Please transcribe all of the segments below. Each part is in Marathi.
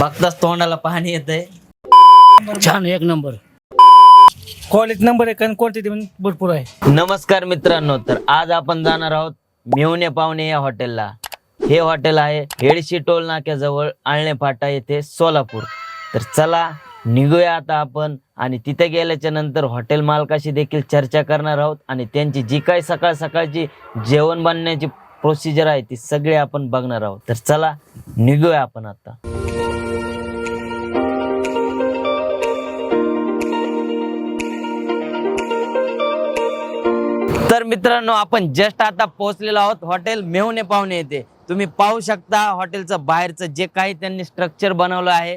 बघताच तोंडाला पाणी येतंय. छान एक नंबर. क्वालिटी नंबर एक आणि क्वांटिटी पण भरपूर आहे. नमस्कार मित्रांनो तर आज आपण जाणार आहोत मेवणे पावणे या हॉटेलला. हे हॉटेल आहे हेडशी टोल नाक्याजवळ आळणे फाटा येथे सोलापूर. तर चला निघूया आता आपण आणि तिथे गेल्याच्यानंतर हॉटेल मालकाशी देखील चर्चा करणार आहोत आणि त्यांची जी काही सकाळ सकाळची जेवण बनण्याची प्रोसिजर आहे ती सगळी आपण बघणार आहोत. तर चला निघूया आपण आता. तर मित्रांनो आपण जस्ट आता पोहोचलेलो आहोत हॉटेल मेहुणे पाहुणे येथे. तुम्ही पाहू शकता हॉटेलचं बाहेरचं जे काही त्यांनी स्ट्रक्चर बनवलं आहे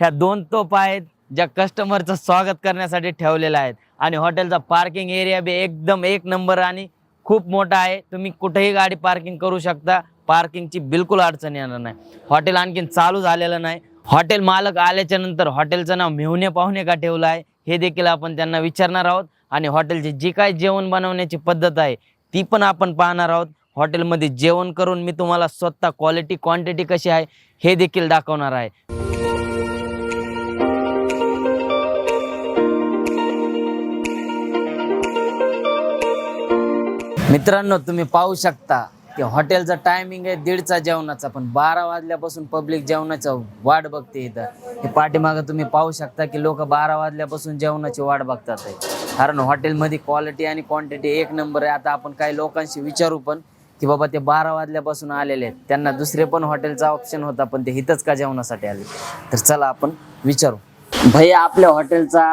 ह्या दोन तोप आहेत ज्या कस्टमरचं स्वागत करण्यासाठी ठेवलेल्या आहेत. आणि हॉटेलचा पार्किंग एरिया बी एकदम एक नंबर आणि खूप मोठा आहे. तुम्ही कुठेही गाडी पार्किंग करू शकता. पार्किंगची बिलकुल अडचण येणार नाही. हॉटेल आणखीन चालू झालेलं नाही. हॉटेल मालक आल्याच्यानंतर हॉटेलचं नाव मेहुणे पाहुणे का ठेवलं आहे हे देखील आपण त्यांना विचारणार आहोत. आणि हॉटेलची जी काय जेवण बनवण्याची पद्धत आहे ती पण आपण पाहणार आहोत. हॉटेलमध्ये जेवण करून मी तुम्हाला स्वतः क्वालिटी क्वांटिटी कशी आहे हे देखील दाखवणार आहे. मित्रांनो तुम्ही पाहू शकता की हॉटेलचा टायमिंग आहे दीडचा जेवणाचा पण बारा वाजल्यापासून पब्लिक जेवणाचं वाट बघते इथं. हे पाठीमागं तुम्ही पाहू शकता की लोक बारा वाजल्यापासून जेवणाची वाट बघतात आहे कारण हॉटेलमध्ये क्वालिटी आणि क्वांटिटी एक नंबर आहे. आता आपण काही लोकांशी विचारू पण की बाबा ते बारा वाजल्यापासून आलेले आहेत. त्यांना दुसरे पण हॉटेलचा ऑप्शन होता पण ते इथंच का जेवणासाठी आले? तर चला आपण विचारू. भैया आपल्या हॉटेलचा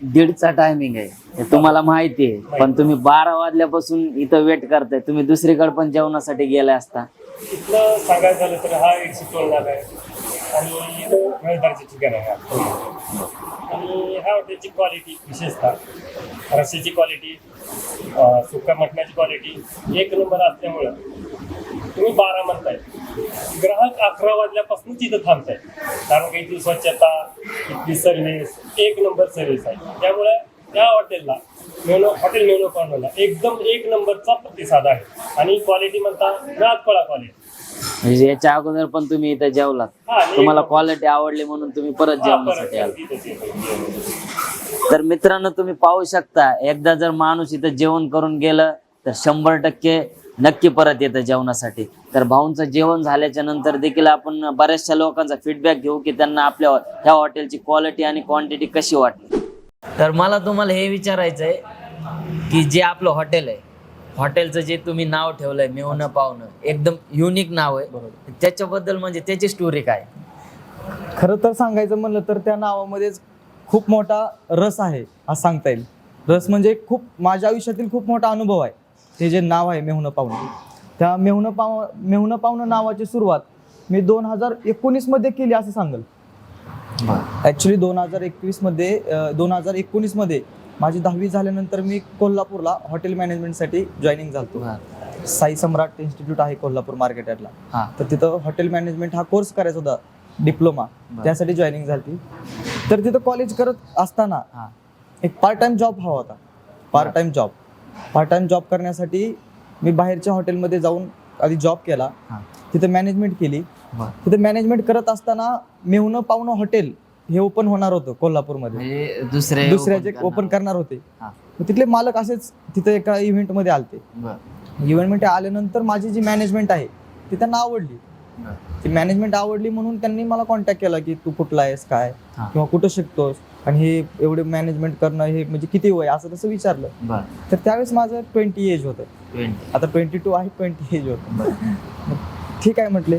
दीडचा टायमिंग आहे. हे तुम्हाला माहिती आहे पण तुम्ही बारा वाजल्यापासून इथं वेट करताय. तुम्ही दुसरीकडे पण जेवणासाठी गेले असता. सांगायचं झालं तर हा एक आहे आणि वेळदारचे ठिकाण आहे आणि ह्या हॉटेलची क्वालिटी विशेषतः रस्त्याची क्वालिटी सुका मटणाची क्वालिटी एक नंबर असल्यामुळं तुम्ही बारा म्हणताय. ग्राहक अकरा वाजल्यापासून तिथं थांबताय. कारण की इथली स्वच्छता इथली सर्व्हिस एक नंबर सर्व्हिस आहे. त्यामुळे त्या हॉटेलला मेनो हॉटेल मेनो कॉर्नरला एकदम एक नंबरचा प्रतिसाद आहे. आणि क्वालिटी म्हणता मुळात कळा क्वालिटी म्हणजे याच्या अगोदर पण तुम्ही इथं जेवलात. तुम्हाला क्वालिटी आवडली म्हणून तुम्ही परत जेवणासाठी आला. तर मित्रांनो तुम्ही पाहू शकता एकदा जर माणूस इथं जेवण करून गेलं तर शंभर टक्के नक्की परत येतं जेवणासाठी. तर भाऊंचं जेवण झाल्याच्यानंतर देखील आपण बऱ्याचशा लोकांचा फीडबॅक घेऊ की त्यांना आपल्या ह्या हॉटेलची क्वालिटी आणि क्वांटिटी कशी वाटली. तर मला तुम्हाला हे विचारायचं आहे की जे आपलं हॉटेल आहे हॉटेलचं जे तुम्ही नाव ठेवलंय मेवणं पावणं एकदम युनिक नाव आहे. त्याच्याबद्दल म्हणजे त्याची स्टोरी काय? खरं तर सांगायचं म्हणलं तर त्या नावामध्येच खूप मोठा रस आहे असं सांगता येईल. रस म्हणजे खूप माझ्या आयुष्यातील खूप मोठा अनुभव आहे. ते जे नाव आहे मेहुणं पाहुणं त्या मेहुणं पाव मेहुणं पाहुणं नावाची सुरुवात मी दोन हजार एकोणीसमध्ये केली असं सांगेल. ॲक्च्युली दोन हजार एकवीसमध्ये दोन हजार एकोणीसमध्ये माझी दहावी झाल्यानंतर मी कोल्हापूरला हॉटेल मॅनेजमेंटसाठी जॉईनिंग झालतो. साई सम्राट इन्स्टिट्यूट आहे कोल्हापूर मार्केट यार्डला तर तिथं हॉटेल मॅनेजमेंट हा कोर्स करायचा होता डिप्लोमा. त्यासाठी जॉईनिंग झाली तर तिथं कॉलेज करत असताना एक पार्ट टाइम जॉब हवा होता. Part time job part time job करण्यासाठी मी बाहेरच्या हॉटेलमध्ये जाऊन आधी जॉब केला. तिथं मॅनेजमेंट केली. तिथं मॅनेजमेंट करत असताना मेहुणं पाहुणं हॉटेल हे ओपन होणार होतं कोल्हापूरमध्ये. म्हणजे दुसरे दुसऱ्याचे ओपन करणार होते. हा. मग तिथले मालक असेच तिथं एका इव्हेंटमध्ये आलते. बरं. इव्हेंटमध्ये आल्यानंतर माझी जी मॅनेजमेंट आहे ती त्यांना आवडली. बरं. ती मॅनेजमेंट आवडली म्हणून त्यांनी मला कॉन्टॅक्ट केला की तू कुठला आहेस काय? हा. किंवा कुठं शिकतोस? आणि हे एवढे मॅनेजमेंट करणं हे म्हणजे किती वय असं तसं विचारलं. बरं. तर त्यावेळेस माझं ट्वेंटी एज होतं. 20. आता ट्वेंटी टू आहे ट्वेंटी एज होतं. ठीक आहे म्हटले.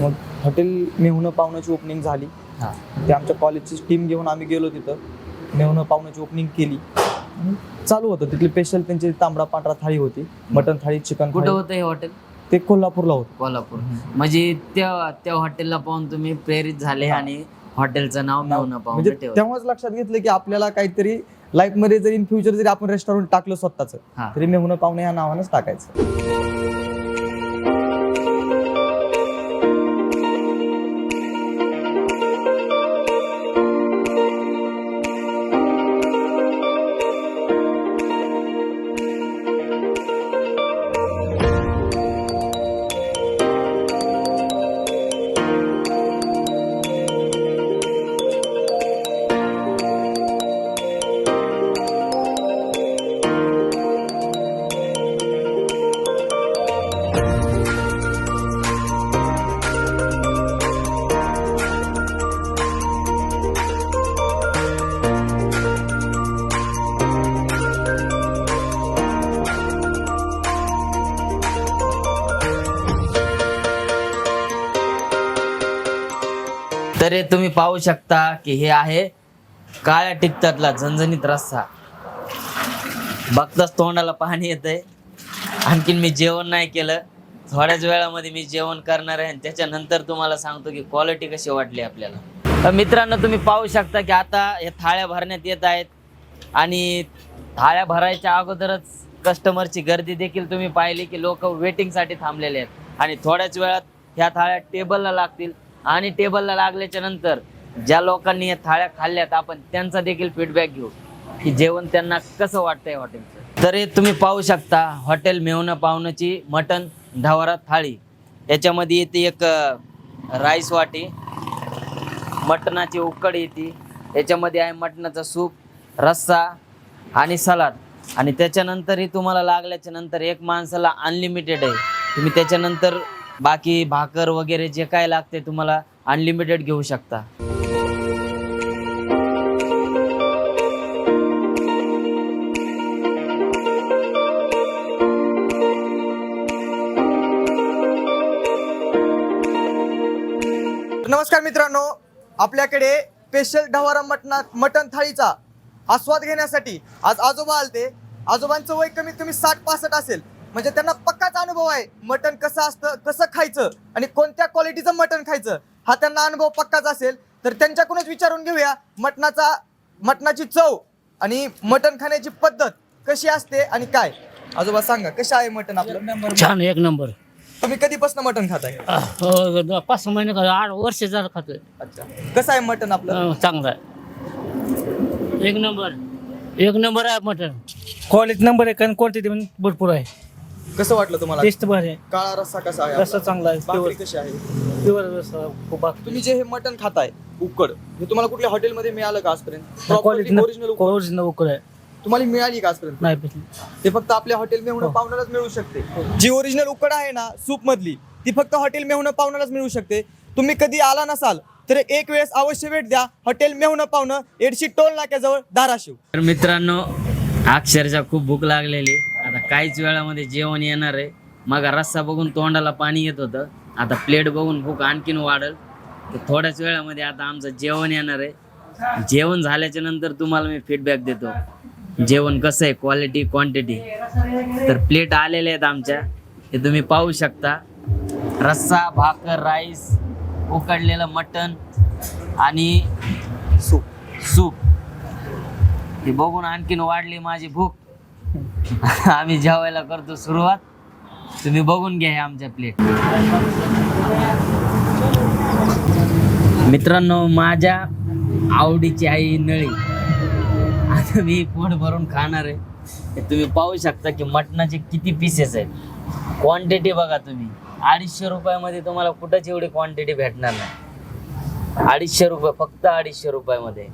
मग हॉटेल मेहुणं पाहुण्याची ओपनिंग झाली. हा. ते आमच्या कॉलेजची टीम घेऊन आम्ही गेलो तिथं. मेहुणं पाहुण्याची ओपनिंग केली. चालू होतं. तिथली स्पेशल त्यांची तांबडा पांढरा थाळी होती. मटन थाळी चिकन कुठं होतं हे हॉटेल ते कोल्हापूरला होतं. कोल्हापूर. म्हणजे त्या त्या हॉटेलला पाहून तुम्ही प्रेरित झाले. आणि हॉटेलचं नाव मिळवणं पाहून म्हणजे ठेवलं तेव्हाच लक्षात घेतलं की आपल्याला काहीतरी लाईफमध्ये जरी इन फ्युचर जरी आपण रेस्टॉरंट टाकलं स्वतःच हा. तरी मेहुणं पाहुणे या नावानंच टाकायचं. तर हे तुम्ही पाहू शकता की हे आहे काळ्या टिकतातला झणझणीत रस्सा. बघताच तोंडाला पाणी येतंय. आणखीन मी जेवण नाही केलं. थोड्याच वेळामध्ये मी जेवण करणार आहे आणि त्याच्यानंतर तुम्हाला सांगतो की क्वालिटी कशी वाटली आपल्याला. तर मित्रांनो तुम्ही पाहू शकता की आता हे थाळ्या भरण्यात येत आहेत. आणि थाळ्या भरायच्या अगोदरच कस्टमरची गर्दी देखील तुम्ही पाहिली की लोक वेटिंगसाठी थांबलेले आहेत. आणि थोड्याच वेळात ह्या थाळ्या टेबलला लागतील. आणि टेबलला लागल्याच्या नंतर ज्या लोकांनी या थाळ्या खाल्ल्यात आपण त्यांचा देखील फीडबॅक घेऊ की जेवण त्यांना कसं वाटतंय हॉटेलचं तर हे तुम्ही पाहू शकता हॉटेल मेवणं पाहुण्याची मटन ढवारा थाळी. याच्यामध्ये येते एक राईस वाटी मटणाची उकड येते. याच्यामध्ये आहे मटणाचा सूप रस्सा आणि सलाद. आणि त्याच्यानंतरही तुम्हाला लागल्याच्या नंतर एक माणसाला अनलिमिटेड आहे. तुम्ही त्याच्यानंतर बाकी भाकर वगैरे जे काय लागते तुम्हाला अनलिमिटेड घेऊ शकता. नमस्कार मित्रांनो आपल्याकडे स्पेशल ढवारा मटना मटण थाळीचा आस्वाद घेण्यासाठी आज आजोबा आलते. आजोबांचं वय कमीत कमी साठ पासष्ट असेल. म्हणजे त्यांना पक्काच अनुभव आहे. मटण कसं असतं कसं खायचं आणि कोणत्या क्वालिटीचं मटण खायचं हा त्यांना अनुभव पक्काच असेल. तर त्यांच्याकडूनच विचारून घेऊया मटणाचा मटणाची चव आणि मटण खाण्याची पद्धत कशी असते आणि काय. आजोबा सांगा कसं आहे मटण आपलं? छान एक नंबर. तुम्ही कधीपासून मटण खाताय? अह, हो, पाच सहा महिने का आठ वर्ष झालं खातोय. अच्छा. कसं आहे मटण आपलं? चांगलं आहे. एक नंबर. एक नंबर आहे मटन क्वालिटी नंबर एक आणि क्वांटिटी पण भरपूर आहे. कसं वाटलं तुम्हाला? टेस्ट भारी आहे. काळा रस्सा कसा आहे रस्सा चांगला आहे भाकरी प्युअर कशी आहे? प्युअर रस्सा खूप भाकरी. तुम्ही जे हे मटण खाताय उकड हे तुम्हाला कुठल्या हॉटेलमध्ये मिळालं का आजपर्यंत? क्वालिटी ओरिजिनल ओरिजिनल उकड. आहे. तुम्हाला मिळाली का आजपर्यंत? नाही भेटली. ते फक्त आपल्या हॉटेल मेहून हो. पाहुण्यालाच मिळू शकते. जी ओरिजिनल उकड आहे ना सूप मधली ती फक्त हॉटेल मेहून पाहुण्यालाच मिळू शकते. तुम्ही कधी आला नसाल तर एक वेळेस अवश्य भेट द्या. हॉटेल मेहून पाहुणं एडशी टोल नाक्याजवळ धाराशिव. तर मित्रांनो अक्षरशः खूप भूक लागलेली. काहीच वेळामध्ये जेवण येणार आहे. मग रस्सा बघून तोंडाला पाणी येत होतं. आता प्लेट बघून भूक आणखीन वाढल. तर थोड्याच वेळामध्ये आता आमचं जेवण येणार आहे. जेवण झाल्याच्यानंतर तुम्हाला मी फीडबॅक देतो. जेवण कसं आहे? क्वालिटी क्वांटिटी तर प्लेट आलेल्या आहेत आमच्या. हे तुम्ही पाहू शकता. रस्सा भाकर राईस उकडलेलं मटण आणि सूप सूप हे बघून आणखीन वाढली माझी भूक. आम्ही जेवायला करतो सुरुवात. तुम्ही बघून घ्या आमच्या प्लेट मित्रांनो माझ्या आवडीची आई नळी. आता मी पोट भरून खाणार आहे. तुम्ही पाहू शकता की मटणाचे किती पीसेस आहेत. क्वांटिटी बघा तुम्ही. अडीचशे रुपयामध्ये तुम्हाला कुठंच एवढी क्वांटिटी भेटणार नाही. अडीचशे रुपये फक्त अडीचशे रुपयामध्ये.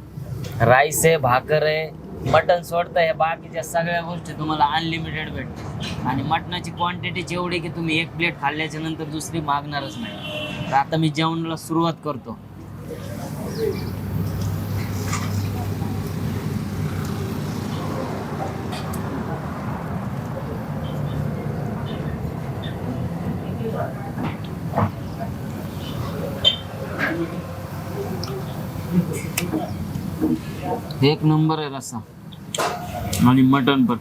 राईस आहे भाकर आहे मटन सोडता या बाकीच्या सगळ्या गोष्टी तुम्हाला अनलिमिटेड भेटते आणि मटणाची क्वांटिटी जेवढी की तुम्ही एक प्लेट खाल्ल्याच्या नंतर दुसरी मागणारच नाही. तर आता मी जेवणाला सुरुवात करतो. एक नंबर आहे रस्सा. आणि मटन पण.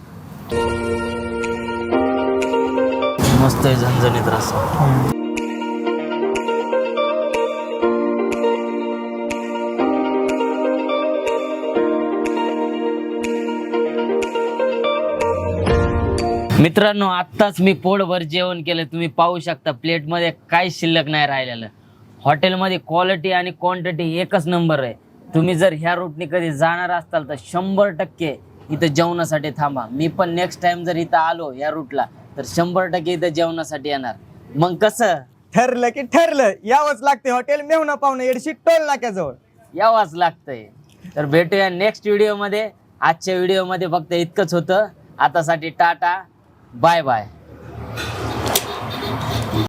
मस्त आहे झणझणीत रस्सा. मित्रांनो आत्ताच मी पोटभर जेवण केलं. तुम्ही पाहू शकता प्लेटमध्ये काहीच शिल्लक नाही राहिलेलं. हॉटेलमध्ये क्वालिटी आणि क्वांटिटी एकच नंबर आहे. तुम्ही जर ह्या रूटने कधी जाणार असाल तर शंभर टक्के इथं जेवणासाठी थांबा. मी पण नेक्स्ट टाइम जर इथं आलो या रूटला तर शंभर टक्के इथं जेवणासाठी येणार. मग कसं? ठरलं की ठरलं. यावंच लागते हॉटेल मेहून पाहुणं एडशी टोल नाक्याजवळ. यावंच लागतंय. तर भेटूया नेक्स्ट व्हिडिओमध्ये आजच्या व्हिडिओमध्ये फक्त इतकंच होतं. आतासाठी टाटा. Bye bye